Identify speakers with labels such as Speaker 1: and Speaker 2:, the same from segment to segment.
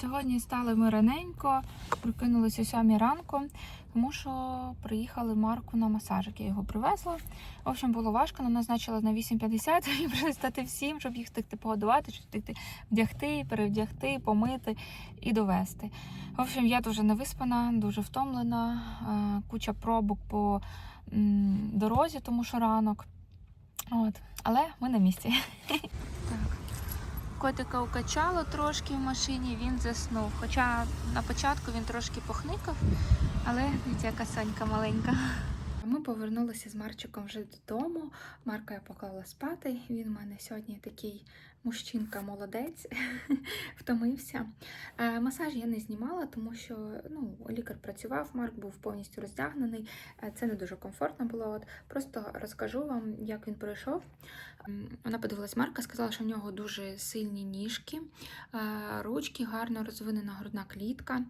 Speaker 1: Сьогодні стали ми раненько, прокинулися 7 ранку, тому що приїхали Марку на масажик. Я його привезла. В общем, було важко, нам назначили на 8.50 і прийшли стати всім, щоб їх встигти погодувати, щоб встигти вдягти, перевдягти, помити і довести. В общем, я дуже невиспана, дуже втомлена, е, куча пробок по дорозі, тому що ранок. От. Але ми на місці. Так. Котика укачало трошки в машині, він заснув. Хоча на початку він трошки похникав, але ця яка сонька маленька. Ми повернулися з Марчиком вже додому. Марка я поклала спати. Він у мене сьогодні такий мужчинка молодець, втомився. Е, Масаж я не знімала, тому що ну, лікар працював, Марк був повністю роздягнений. Е, Це не дуже комфортно було. От просто розкажу вам, як він пройшов. Вона подивилась Марка, сказала, що в нього дуже сильні ніжки, е, ручки, гарно розвинена грудна клітка.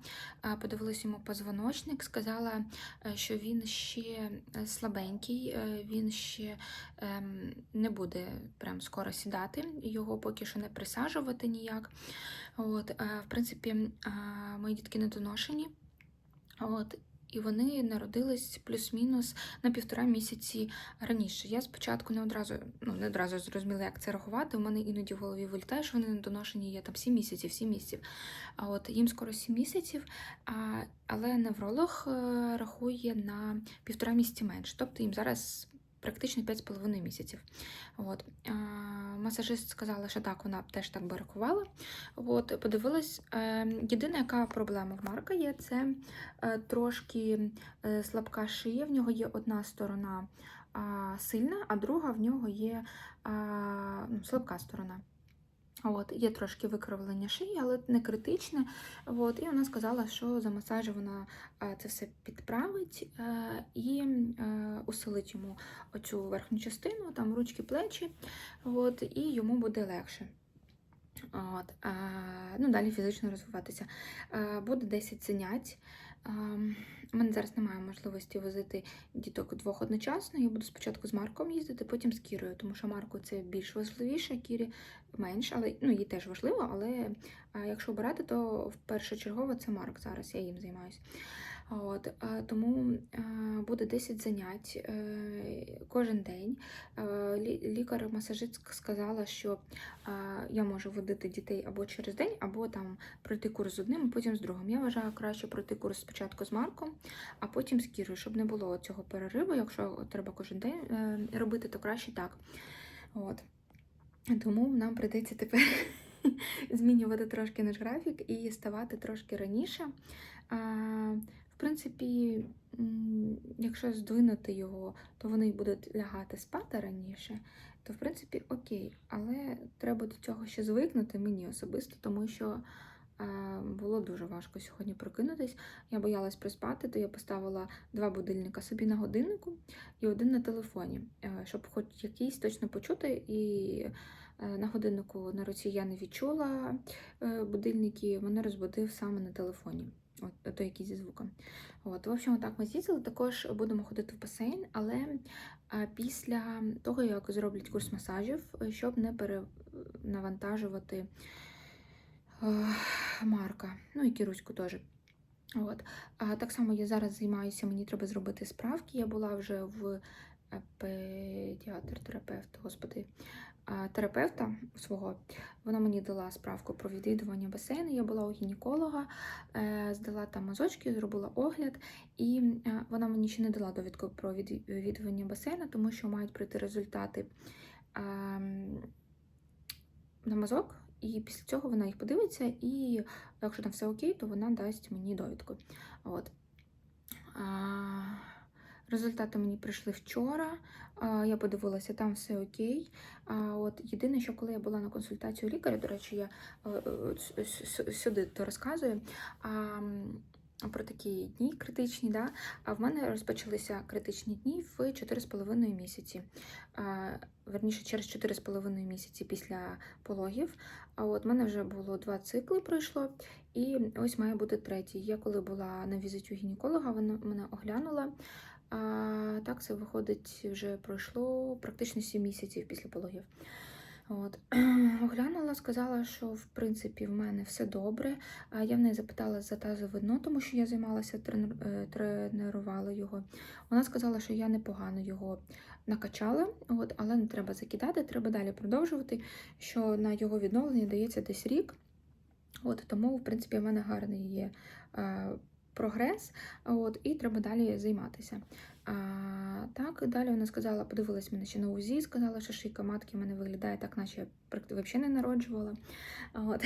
Speaker 1: Подивилась йому позвоночник, сказала, що він ще слабенький, він ще ем, не буде прям скоро сідати, його поки що не присаджувати ніяк. От, е, в принципі, е, мої дітки недоношені. От, і вони народились плюс-мінус на півтора місяці раніше. Я спочатку не одразу, ну не одразу зрозуміла, як це рахувати. У мене іноді в голові вилітає, що вони недоношені є там 7 місяців, 7 місяців. А от їм скоро 7 місяців, а, але невролог е, рахує на півтора місяці менше. Тобто їм зараз практично 5,5 місяців. От. А, масажист сказала, що так, вона теж так би рахувала. От, подивилась, е, єдина, яка проблема в Марка є, це е, трошки е, слабка шия. В нього є одна сторона сильна, а друга в нього є ну, слабка сторона. От, є трошки викривлення шиї, але не критичне. От, і вона сказала, що за масажем вона е, це все підправить е, і е, усилить йому оцю верхню частину, там ручки, плечі, от, і йому буде легше. От, ну, далі фізично розвиватися. Буде 10 занять. А, у мене зараз немає можливості возити діток двох одночасно. Я буду спочатку з Марком їздити, потім з Кірою, тому що Марку це більш важливіше, Кірі менш, але ну, їй теж важливо, але якщо обирати, то в першочергово це Марк зараз, я їм займаюся. От, тому буде 10 занять е, кожен день. Е, Лікар-масажист сказала, що я можу водити дітей або через день, або там пройти курс з одним, а потім з другим. Я вважаю краще пройти курс спочатку з Марком, а потім з Кірою, щоб не було цього перериву. Якщо треба кожен день е, робити, то краще так. От. Тому нам прийдеться тепер змінювати трошки наш графік і ставати трошки раніше. Принципі, якщо здвинути його, то вони будуть лягати спати раніше, то в принципі окей. Але треба до цього ще звикнути мені особисто, тому що е, було дуже важко сьогодні прокинутись. Я боялась приспати, то я поставила два будильника собі на годиннику і один на телефоні, е, щоб хоч якийсь точно почути. І е, на годиннику на руці я не відчула будильники, мене розбудив саме на телефоні. От, той який зі звуком. От, в общем, так ми з'їздили. Також будемо ходити в басейн, але після того, як зроблять курс масажів, щоб не перенавантажувати е, Марка, ну і Кіруську теж. От. А, так само я зараз займаюся, мені треба зробити справки. Я була вже в е, педіатр-терапевт, господи, терапевта свого. Вона мені дала справку про відвідування басейну. Я була у гінеколога, е, здала там мазочки, зробила огляд, і е, вона мені ще не дала довідку про відвідування басейну, тому що мають прийти результати ем, на мазок. І після цього вона їх подивиться, і якщо там все окей, то вона дасть мені довідку. От. Результати мені прийшли вчора. Я подивилася, там все окей. От єдине, що коли я була на консультацію лікаря, до речі, я е, е, сюди то розказую. Про такі дні критичні, да? а в мене розпочалися критичні дні в 4,5 місяці. А, верніше, через 4,5 місяці після пологів. А от мене вже було два цикли пройшло, і ось має бути третій. Я коли була на візиті у гінеколога, вона мене оглянула. А, так, це виходить, вже пройшло практично 7 місяців після пологів. От. Оглянула, сказала, що в принципі в мене все добре. А я в неї запитала за тазове дно, тому що я займалася, е, тренувала його. Вона сказала, що я непогано його накачала, от, але не треба закидати, треба далі продовжувати, що на його відновлення дається десь рік. От, тому, в принципі, в мене гарний є е, прогрес, от, і треба далі займатися. А, так, далі вона сказала, подивилась мене ще на УЗІ, сказала, що шийка матки в мене виглядає так, наче я взагалі не народжувала. От.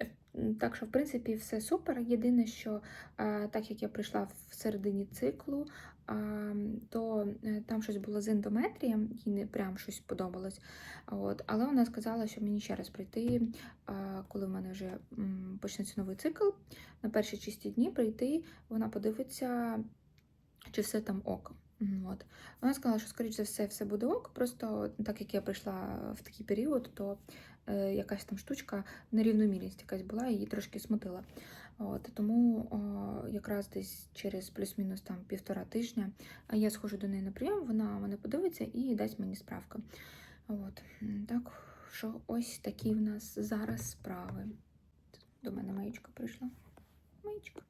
Speaker 1: Так що, в принципі, все супер. Єдине, що е, так як я прийшла в середині циклу, то е, там щось було з ендометрієм, їй не прям щось подобалось. От. Але вона сказала, що мені ще раз прийти, коли в мене вже почнеться новий цикл, на перші чисті дні прийти, вона подивиться, чи все там ок. От. Вона сказала, що, скоріш за все, все буде ок. Просто так як я прийшла в такий період, то якась там штучка, нерівномірність якась була, її трошки смутила. От, тому о, якраз десь через плюс-мінус там півтора тижня я схожу до неї на прийом, вона мене подивиться і дасть мені справку. От, так що ось такі в нас зараз справи. До мене маєчка прийшла. Маєчка.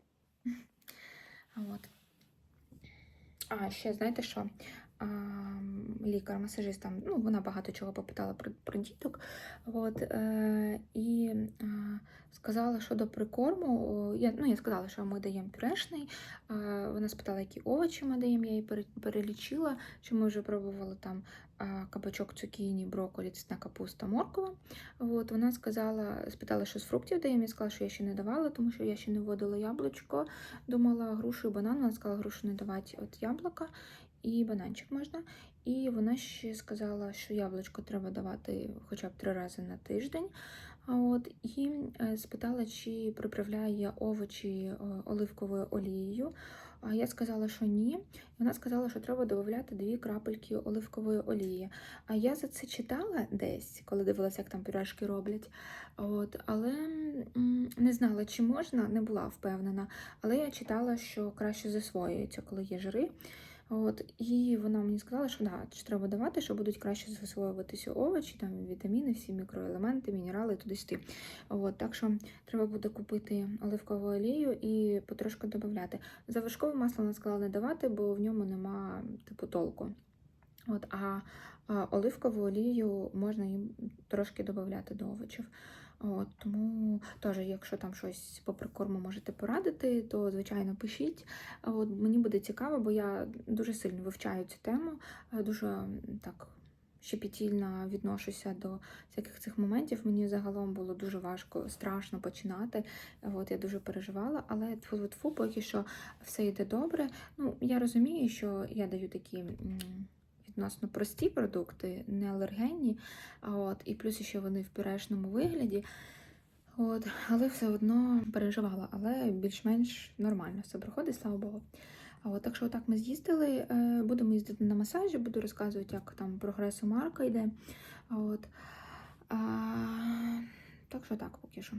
Speaker 1: От. А, ще знаєте що? А, лікар-масажист там, ну, вона багато чого попитала про, про діток. От, е, і а, сказала, що до прикорму, я, ну, я сказала, що ми даємо пюрешний. А, вона спитала, які овочі ми даємо, я її перелічила, що ми вже пробували там а, кабачок, цукіні, брокколі, цвітна капуста, морква. От, вона сказала, спитала, що з фруктів даємо, я сказала, що я ще не давала, тому що я ще не вводила яблучко. Думала грушу і банан, вона сказала, грушу не давати от яблука і бананчик можна. І вона ще сказала, що яблучко треба давати хоча б три рази на тиждень. От, і е, спитала, чи приправляє овочі е, оливковою олією. А я сказала, що ні. Вона сказала, що треба додати дві крапельки оливкової олії. А я за це читала десь, коли дивилася, як там пюрешки роблять. От, але не знала, чи можна, не була впевнена. Але я читала, що краще засвоюється, коли є жири. От, і вона мені сказала, що да, що треба давати, що будуть краще засвоюватися овочі, там вітаміни, всі мікроелементи, мінерали туди сюди. От, так що треба буде купити оливкову олію і потрошку додати. За масло вона сказала не давати, бо в ньому нема типу толку. От, а оливкову олію можна їм трошки додати до овочів. От, тому теж, якщо там щось по прикорму можете порадити, то звичайно пишіть. От, мені буде цікаво, бо я дуже сильно вивчаю цю тему, е, дуже так щепетільно відношуся до всяких цих моментів. Мені загалом було дуже важко, страшно починати. От, я дуже переживала, але тфу-тфу, поки що все йде добре. Ну, я розумію, що я даю такі. Відносно прості продукти, не алергенні, от, і плюс ще вони в пюрешному вигляді. От, але все одно переживала, але більш-менш нормально все проходить, слава Богу. А от, так що отак ми з'їздили, е, будемо їздити на масажі, буду розказувати, як там прогрес Марка йде. От, а, так що так поки що.